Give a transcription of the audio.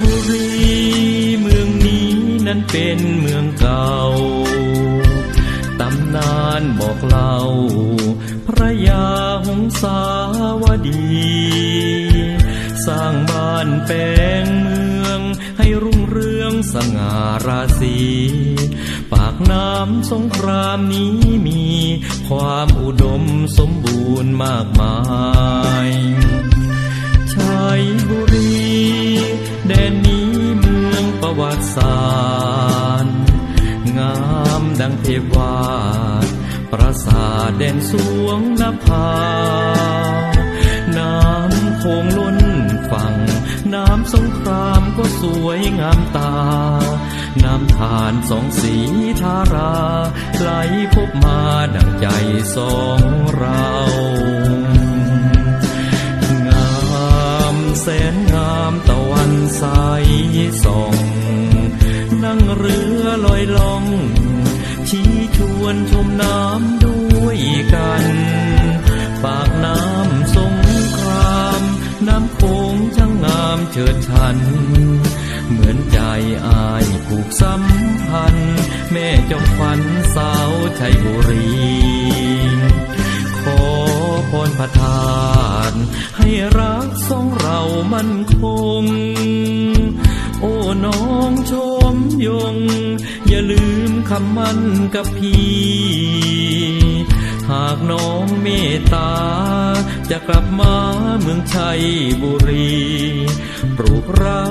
บุรีเมืองนี้นั้นเป็นเมืองเก่า ตำนานบอกเล่า พระยาหงสาวดี สร้างบ้านแปลงเมืองให้รุ่งเรืองสง่าราศีปากน้ำสงครามนี้มีความอุดมสมบูรณ์มากมายชัยบุรี ประวัติศารงามดังเทพวาปราสาทแดนสวงนภา น้ำโคงล้นฝั่ง น้ำสงครามก็สวยงามตา น้ำทานสองสีทารา ไหลพบมาดังใจสองเรางามแสนงามตะวันใสส่อง นั่งเรือลอยล่อง ชี้ชวนชมน้ำด้วยกัน ปากน้ำสงคราม น้ำโขงช่างงามเฉิดชัน เหมือนใจอายผูกสัมพันธ์แม่จอมฝันสาวชัยบุรี ขอพรประทาน ให้รักสองเรามั่นคง โอ้น้องชมยง อย่าลืมคำมั่นกับพี่ หากน้องเมตตา จะกลับมาเมืองชัยบุรี ปลูกรัก